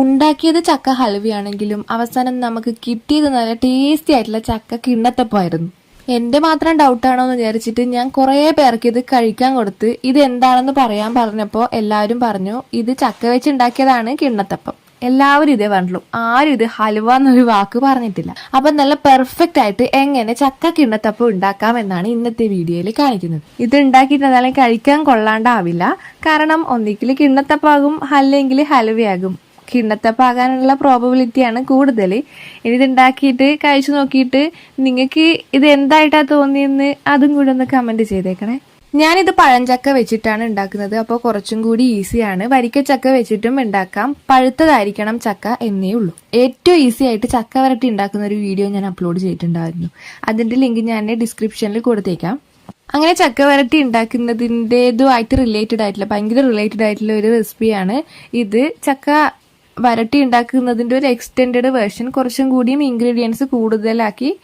ഉണ്ടാക്കിയത് ചക്ക ഹൽവയാണെങ്കിലും അവസാനം നമുക്ക് കിട്ടിയത് നല്ല ടേസ്റ്റി ആയിട്ടുള്ള ചക്ക കിണ്ണത്തപ്പമായിരുന്നു. എന്റെ മാത്രം ഡൗട്ടാണോ എന്ന് വിചാരിച്ചിട്ട് ഞാൻ കുറേ പേർക്ക് ഇത് കഴിക്കാൻ കൊടുത്ത് ഇത് എന്താണെന്ന് പറയാൻ പറഞ്ഞപ്പോൾ എല്ലാവരും പറഞ്ഞു ഇത് ചക്ക വെച്ച് ഉണ്ടാക്കിയതാണ് കിണ്ണത്തപ്പം. എല്ലാവരും ഇതേ പറഞ്ഞുള്ളൂ ആരും ഇത് ഹലുവ എന്നൊരു വാക്ക് പറഞ്ഞിട്ടില്ല. അപ്പൊ നല്ല പെർഫെക്റ്റ് ആയിട്ട് എങ്ങനെ ചക്ക കിണ്ണത്തപ്പം ഉണ്ടാക്കാം എന്നാണ് ഇന്നത്തെ വീഡിയോയിൽ കാണിക്കുന്നത്. ഇത് ഉണ്ടാക്കിയിട്ടുണ്ടെങ്കിൽ കഴിക്കാൻ കൊള്ളാണ്ടാവില്ല. കാരണം ഒന്നിക്കിൽ കിണ്ണത്തപ്പാകും അല്ലെങ്കിൽ ഹലുവയാകും കിണ്ണത്തപ്പാകാനുള്ള പ്രോബബിലിറ്റിയാണ് കൂടുതൽ. ഇനി കഴിച്ചു നോക്കിയിട്ട് നിങ്ങൾക്ക് ഇത് എന്തായിട്ടാണ് തോന്നിയെന്ന് അതും കൂടി ഒന്ന് കമന്റ് ചെയ്തേക്കണേ. ഞാനിത് പഴഞ്ചക്ക വെച്ചിട്ടാണ് ഉണ്ടാക്കുന്നത്. അപ്പോൾ കുറച്ചും കൂടി ഈസിയാണ് വരിക്ക ചക്ക വെച്ചിട്ടും ഉണ്ടാക്കാം. പഴുത്തതായിരിക്കണം ചക്ക എന്നേ ഉള്ളൂ. ഏറ്റവും ഈസി ആയിട്ട് ചക്ക വരട്ടി ഉണ്ടാക്കുന്ന ഒരു വീഡിയോ ഞാൻ അപ്ലോഡ് ചെയ്തിട്ടുണ്ടായിരുന്നു. അതിന്റെ ലിങ്ക് ഞാൻ ഡിസ്ക്രിപ്ഷനിൽ കൊടുത്തേക്കാം. അങ്ങനെ ചക്ക വരട്ടി ഉണ്ടാക്കുന്നതിന്റെതുമായിട്ട് റിലേറ്റഡ് ആയിട്ടുള്ള ഭയങ്കര റിലേറ്റഡ് ആയിട്ടുള്ള ഒരു റെസിപ്പിയാണ് ഇത്. ചക്ക വരട്ടി ഉണ്ടാക്കുന്നതിന്റെ ഒരു എക്സ്റ്റെൻഡ് വേർഷൻ കുറച്ചും കൂടിയും ഇൻഗ്രീഡിയൻസ് കൂടുതലാക്കി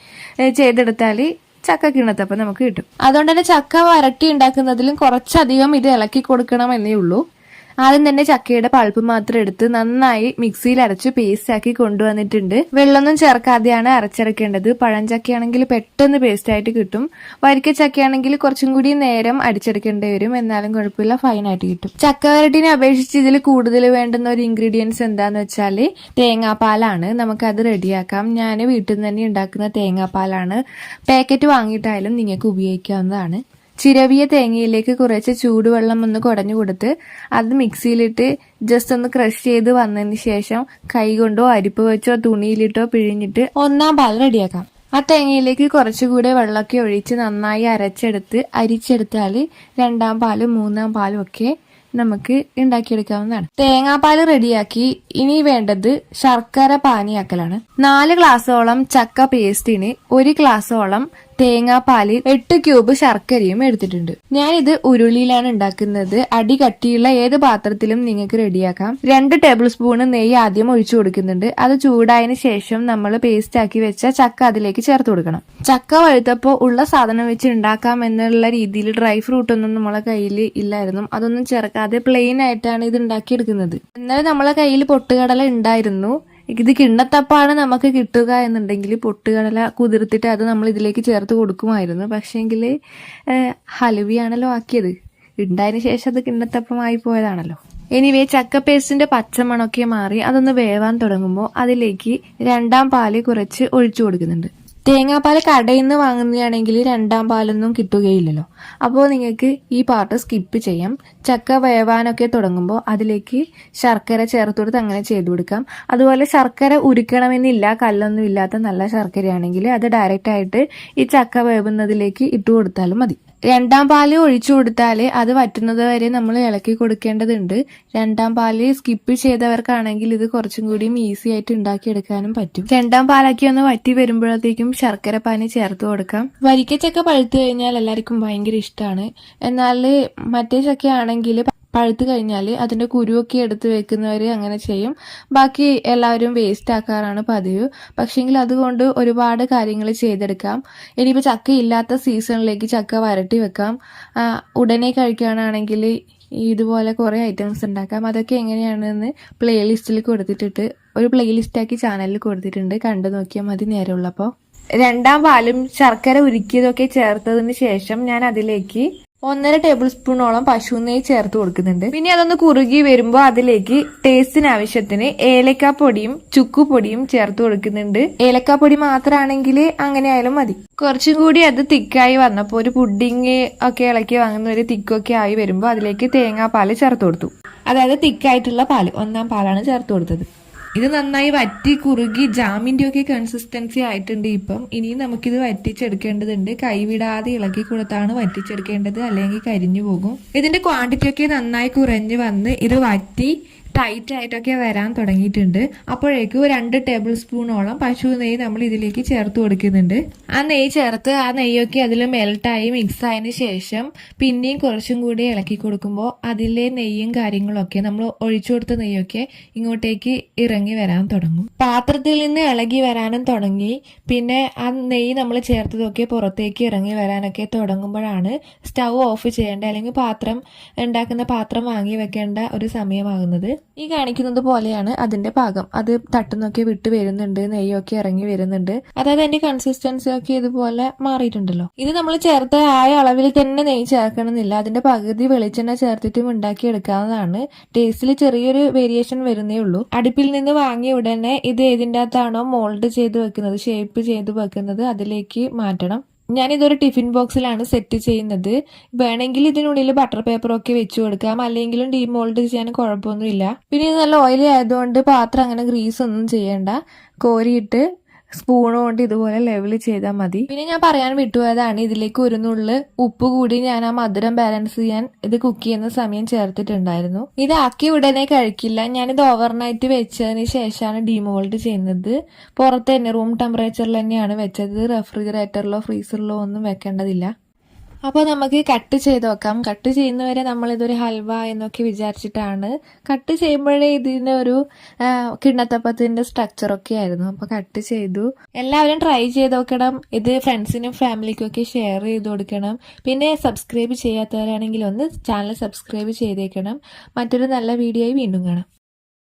ചെയ്തെടുത്താൽ ചക്ക കിണത്തപ്പം നമുക്ക് കിട്ടും. അതുകൊണ്ട് തന്നെ ചക്ക വരട്ടി ഉണ്ടാക്കുന്നതിലും കുറച്ചധികം ഇത് ഇളക്കി കൊടുക്കണം എന്നേ ഉള്ളൂ. ആദ്യം തന്നെ ചക്കയുടെ പൾപ്പ് മാത്രം എടുത്ത് നന്നായി മിക്സിയിൽ അരച്ച് പേസ്റ്റ് ആക്കി കൊണ്ടുവന്നിട്ടുണ്ട്. വെള്ളമൊന്നും ചേർക്കാതെയാണ് അരച്ചരക്കേണ്ടത് പഴഞ്ചക്കയാണെങ്കിൽ പെട്ടെന്ന് പേസ്റ്റ് ആയിട്ട് കിട്ടും. വരിക്ക ചക്കയാണെങ്കിൽ കുറച്ചും കൂടി നേരം അടിച്ചെടുക്കേണ്ടി വരും. എന്നാലും കുഴപ്പമില്ല ഫൈനായിട്ട് കിട്ടും. ചക്ക വരട്ടിനെ അപേക്ഷിച്ച് ഇതിൽ കൂടുതൽ വേണ്ടുന്ന ഒരു ഇൻഗ്രീഡിയൻസ് എന്താന്ന് വെച്ചാൽ തേങ്ങാപ്പാലാണ്. നമുക്കത് റെഡിയാക്കാം. ഞാൻ വീട്ടിൽ നിന്ന് തന്നെ ഉണ്ടാക്കുന്ന തേങ്ങാപ്പാലാണ്. പാക്കറ്റ് വാങ്ങിയിട്ടായാലും നിങ്ങൾക്ക് ഉപയോഗിക്കാവുന്നതാണ്. ചിരവിയ തേങ്ങയിലേക്ക് കുറച്ച് ചൂടുവെള്ളം ഒന്ന് കുടഞ്ഞു കൊടുത്ത് അത് മിക്സിയിലിട്ട് ജസ്റ്റ് ഒന്ന് ക്രഷ് ചെയ്ത് വന്നതിന് ശേഷം കൈ കൊണ്ടോ അരിപ്പ് വെച്ചോ തുണിയിലിട്ടോ പിഴിഞ്ഞിട്ട് ഒന്നാം പാൽ റെഡിയാക്കാം. ആ തേങ്ങയിലേക്ക് കുറച്ചുകൂടെ വെള്ളമൊക്കെ ഒഴിച്ച് നന്നായി അരച്ചെടുത്ത് അരിച്ചെടുത്താൽ രണ്ടാം പാലും മൂന്നാം പാലും ഒക്കെ നമുക്ക് ഉണ്ടാക്കിയെടുക്കാവുന്നതാണ്. തേങ്ങാപ്പാൽ റെഡിയാക്കി ഇനി വേണ്ടത് ശർക്കര പാനിയാക്കലാണ്. നാല് ഗ്ലാസ്സോളം ചക്ക പേസ്റ്റിന് ഒരു ഗ്ലാസോളം തേങ്ങാപ്പാലിൽ എട്ട് ക്യൂബ് ശർക്കരയും എടുത്തിട്ടുണ്ട്. ഞാനിത് ഉരുളിയിലാണ് ഉണ്ടാക്കുന്നത്. അടി കട്ടിയുള്ള ഏത് പാത്രത്തിലും നിങ്ങൾക്ക് റെഡിയാക്കാം. രണ്ട് ടേബിൾ സ്പൂണ് നെയ്യ് ആദ്യം ഒഴിച്ചു കൊടുക്കുന്നുണ്ട്. അത് ചൂടായതിനു ശേഷം നമ്മൾ പേസ്റ്റ് ആക്കി വെച്ച ചക്ക അതിലേക്ക് ചേർത്ത് കൊടുക്കണം. ചക്ക വഴുത്തപ്പോൾ ഉള്ള സാധനം വെച്ച് ഉണ്ടാക്കാം എന്നുള്ള രീതിയിൽ ഡ്രൈ ഫ്രൂട്ട് ഒന്നും നമ്മളെ കയ്യിൽ ഇല്ലായിരുന്നു. അതൊന്നും ചേർക്കാതെ പ്ലെയിൻ ആയിട്ടാണ് ഇത് ഉണ്ടാക്കിയെടുക്കുന്നത്. ഇന്നലെ നമ്മളെ കയ്യിൽ പൊട്ടുകടല ഉണ്ടായിരുന്നു. ഇത് കിണ്ണത്തപ്പാണ് നമുക്ക് കിട്ടുക എന്നുണ്ടെങ്കിൽ പൊട്ടുകടല കുതിർത്തിട്ട് അത് നമ്മൾ ഇതിലേക്ക് ചേർത്ത് കൊടുക്കുമായിരുന്നു. പക്ഷേങ്കിൽ ഹലുവിയാണല്ലോ ആക്കിയത്. ഉണ്ടായതിനു ശേഷം അത് കിണ്ണത്തപ്പമായി പോയതാണല്ലോ. എനിവേ ചക്ക പേസ്റ്റിന്റെ പച്ചമണമൊക്കെ മാറി അതൊന്ന് വേവാൻ തുടങ്ങുമ്പോൾ അതിലേക്ക് രണ്ടാം പാൽ കുറച്ച് ഒഴിച്ചു കൊടുക്കുന്നുണ്ട്. തേങ്ങാപ്പാൽ കടയിൽ നിന്ന് വാങ്ങുന്നതാണെങ്കിൽ രണ്ടാം പാലൊന്നും കിട്ടുകയില്ലല്ലോ. അപ്പോൾ നിങ്ങൾക്ക് ഈ പാർട്ട് സ്കിപ്പ് ചെയ്യാം. ചക്ക വേവാനൊക്കെ തുടങ്ങുമ്പോൾ അതിലേക്ക് ശർക്കര ചേർത്ത് കൊടുത്ത് അങ്ങനെ ചെയ്തു കൊടുക്കാം. അതുപോലെ ശർക്കര ഉരുക്കണമെന്നില്ല കല്ലൊന്നും ഇല്ലാത്ത നല്ല ശർക്കരയാണെങ്കിൽ അത് ഡയറക്റ്റ് ആയിട്ട് ഈ ചക്ക വേവുന്നതിലേക്ക് ഇട്ട് കൊടുത്താലും മതി. രണ്ടാം പാൽ ഒഴിച്ചു കൊടുത്താൽ അത് വറ്റുന്നത് വരെ നമ്മൾ ഇളക്കി കൊടുക്കേണ്ടതുണ്ട്. രണ്ടാം പാൽ സ്കിപ്പ് ചെയ്തവർക്കാണെങ്കിൽ ഇത് കുറച്ചും കൂടിയും ഈസി ആയിട്ട് ഉണ്ടാക്കിയെടുക്കാനും പറ്റും. രണ്ടാം പാലാക്കി ഒന്ന് വറ്റി വരുമ്പോഴത്തേക്കും ശർക്കര പാനി ചേർത്ത് കൊടുക്കാം. വരിക്കച്ചക്ക പഴുത്തു കഴിഞ്ഞാൽ എല്ലാവർക്കും ഭയങ്കര ഇഷ്ടമാണ് എന്നാൽ മറ്റേ ചക്ക ആണെങ്കിൽ പഴുത്ത് കഴിഞ്ഞാൽ അതിന്റെ കുരുവൊക്കെ എടുത്ത് വെക്കുന്നവർ അങ്ങനെ ചെയ്യും. ബാക്കി എല്ലാവരും വേസ്റ്റ് ആക്കാറാണ് പതിവ്. പക്ഷേങ്കിൽ അതുകൊണ്ട് ഒരുപാട് കാര്യങ്ങൾ ചെയ്തെടുക്കാം. ഇനിയിപ്പോൾ ചക്ക ഇല്ലാത്ത സീസണിലേക്ക് ചക്ക വരട്ടി വെക്കാം. ഉടനെ കഴിക്കുകയാണെങ്കിൽ ഇതുപോലെ കുറേ ഐറ്റംസ് ഉണ്ടാക്കാം. അതൊക്കെ എങ്ങനെയാണെന്ന് പ്ലേലിസ്റ്റിൽ കൊടുത്തിട്ടിട്ട് ഒരു പ്ലേലിസ്റ്റാക്കി ചാനലിൽ കൊടുത്തിട്ടുണ്ട്. കണ്ടു നോക്കിയാൽ മതി നേരമുള്ളപ്പോൾ രണ്ടാം പാലും ശർക്കര ഉരുക്കിയതൊക്കെ ചേർത്തതിന് ശേഷം ഞാൻ അതിലേക്ക് ഒന്നര ടേബിൾ സ്പൂണോളം പശു നെയ്യ് ചേർത്ത് കൊടുക്കുന്നുണ്ട്. പിന്നെ അതൊന്ന് കുറുകി വരുമ്പോൾ അതിലേക്ക് ടേസ്റ്റിന് ആവശ്യത്തിന് ഏലക്കാപ്പൊടിയും ചുക്കുപൊടിയും ചേർത്ത് കൊടുക്കുന്നുണ്ട്. ഏലക്കാപ്പൊടി മാത്രമാണെങ്കിൽ അങ്ങനെ ആയാലും മതി. കുറച്ചും കൂടി അത് തിക്കായി വന്നപ്പോൾ ഒരു പുഡിങ് ഒക്കെ ഇളക്കി വാങ്ങുന്ന ഒരു തിക്കൊക്കെ ആയി വരുമ്പോൾ അതിലേക്ക് തേങ്ങാപ്പാൽ ചേർത്ത് കൊടുത്തു. അതായത് തിക്കായിട്ടുള്ള പാൽ ഒന്നാം പാലാണ് ചേർത്ത് കൊടുത്തത്. ഇത് നന്നായി വറ്റി കുറുകി ജാമിന്റെ ഒക്കെ കൺസിസ്റ്റൻസി ആയിട്ടുണ്ട് ഇപ്പം. ഇനി നമുക്കിത് വറ്റിച്ചെടുക്കേണ്ടതുണ്ട്. കൈവിടാതെ ഇളക്കി കൊടുത്താണ് വറ്റിച്ചെടുക്കേണ്ടത്. അല്ലെങ്കിൽ കരിഞ്ഞു പോകും. ഇതിന്റെ ക്വാണ്ടിറ്റി ഒക്കെ നന്നായി കുറഞ്ഞു വന്ന് ഇത് വറ്റി ടൈറ്റ് ആയിട്ടൊക്കെ വരാൻ തുടങ്ങിയിട്ടുണ്ട്. അപ്പോഴേക്കും രണ്ട് ടേബിൾ സ്പൂണോളം പശു നെയ്യ് നമ്മൾ ഇതിലേക്ക് ചേർത്ത് കൊടുക്കുന്നുണ്ട്. ആ നെയ്യ് ചേർത്ത് ആ നെയ്യൊക്കെ അതിൽ മെൽട്ടായി മിക്സ് ആയതിനു ശേഷം പിന്നെയും കുറച്ചും കൂടി ഇളക്കി കൊടുക്കുമ്പോൾ അതിലെ നെയ്യും കാര്യങ്ങളൊക്കെ നമ്മൾ ഒഴിച്ചു കൊടുത്ത നെയ്യൊക്കെ ഇങ്ങോട്ടേക്ക് ഇറങ്ങി വരാൻ തുടങ്ങും. പാത്രത്തിൽ നിന്ന് ഇളകി വരാനും തുടങ്ങി. പിന്നെ ആ നെയ്യ് നമ്മൾ ചേർത്തതൊക്കെ പുറത്തേക്ക് ഇറങ്ങി വരാനൊക്കെ തുടങ്ങുമ്പോഴാണ് സ്റ്റൗ ഓഫ് ചെയ്യേണ്ട അല്ലെങ്കിൽ പാത്രം ഉണ്ടാക്കുന്ന പാത്രം വാങ്ങി വെക്കേണ്ട ഒരു സമയമാകുന്നത്. ഈ കാണിക്കുന്നത് പോലെയാണ് അതിന്റെ പാകം അത് തട്ടുന്നൊക്കെ വിട്ട് വരുന്നുണ്ട് നെയ്യൊക്കെ ഇറങ്ങി വരുന്നുണ്ട്. അതായത് അതിന്റെ കൺസിസ്റ്റൻസി ഒക്കെ ഇതുപോലെ മാറിയിട്ടുണ്ടല്ലോ. ഇത് നമ്മൾ ചേർത്ത ആയ അളവിൽ തന്നെ നെയ്യ് ചേർക്കണമെന്നില്ല. അതിന്റെ പകുതി വെളിച്ചെണ്ണ ചേർത്തിട്ടും ഉണ്ടാക്കി എടുക്കാവുന്നതാണ് ടേസ്റ്റിൽ ചെറിയൊരു വേരിയേഷൻ വരുന്നേ ഉള്ളൂ. അടുപ്പിൽ നിന്ന് വാങ്ങിയ ഉടനെ ഇത് ഏതിന്റെ അകത്താണോ മോൾഡ് ചെയ്ത് വെക്കുന്നത് ഷേപ്പ് ചെയ്ത് വെക്കുന്നത് അതിലേക്ക് മാറ്റണം. ഞാനിതൊരു ടിഫിൻ ബോക്സിലാണ് സെറ്റ് ചെയ്യുന്നത്. വേണമെങ്കിൽ ഇതിനുള്ളിൽ ബട്ടർ പേപ്പറൊക്കെ വെച്ച് കൊടുക്കാം. അല്ലെങ്കിലും ഡീമോൾഡ് ചെയ്യാൻ കുഴപ്പമൊന്നുമില്ല. പിന്നെ ഇത് നല്ല ഓയിലി ആയതുകൊണ്ട് പാത്രം അങ്ങനെ ഗ്രീസ് ഒന്നും ചെയ്യണ്ട. കോരിയിട്ട് സ്പൂൺ കൊണ്ട് ഇതുപോലെ ലെവൽ ചെയ്താൽ മതി. പിന്നെ ഞാൻ പറയാൻ വിട്ടുപോയതാണ് ഇതിലേക്ക് ഒരു നുള്ള് ഉപ്പ് കൂടി ഞാൻ ആ മധുരം ബാലൻസ് ചെയ്യാൻ ഇത് കുക്ക് ചെയ്യുന്ന സമയം ചേർത്തിട്ടുണ്ടായിരുന്നു. ഇത് ആക്കി ഉടനെ കഴിക്കില്ല. ഞാനിത് ഓവർനൈറ്റ് വെച്ചതിന് ശേഷമാണ് ഡിമോൾഡ് ചെയ്യുന്നത്. പുറത്ത് തന്നെ റൂം ടെമ്പറേച്ചറിൽ തന്നെയാണ് വെച്ചത്. റെഫ്രിജറേറ്ററിലോ ഫ്രീസറിലോ ഒന്നും വെക്കേണ്ടതില്ല. അപ്പോൾ നമുക്ക് കട്ട് ചെയ്ത് നോക്കാം. കട്ട് ചെയ്യുന്നവരെ നമ്മളിതൊരു ഹൽവ എന്നൊക്കെ വിചാരിച്ചിട്ടാണ്. കട്ട് ചെയ്യുമ്പോഴേ ഇതിന് ഒരു കിണ്ണത്തപ്പത്തിന്റെ സ്ട്രക്ചറൊക്കെ ആയിരുന്നു. അപ്പോൾ കട്ട് ചെയ്തു. എല്ലാവരും ട്രൈ ചെയ്ത് നോക്കണം. ഇത് ഫ്രണ്ട്സിനും ഫാമിലിക്കും ഒക്കെ ഷെയർ ചെയ്ത് കൊടുക്കണം. പിന്നെ സബ്സ്ക്രൈബ് ചെയ്യാത്തവരാണെങ്കിൽ ഒന്ന് ചാനൽ സബ്സ്ക്രൈബ് ചെയ്തേക്കണം. മറ്റൊരു നല്ല വീഡിയോയിൽ വീണ്ടും കാണാം.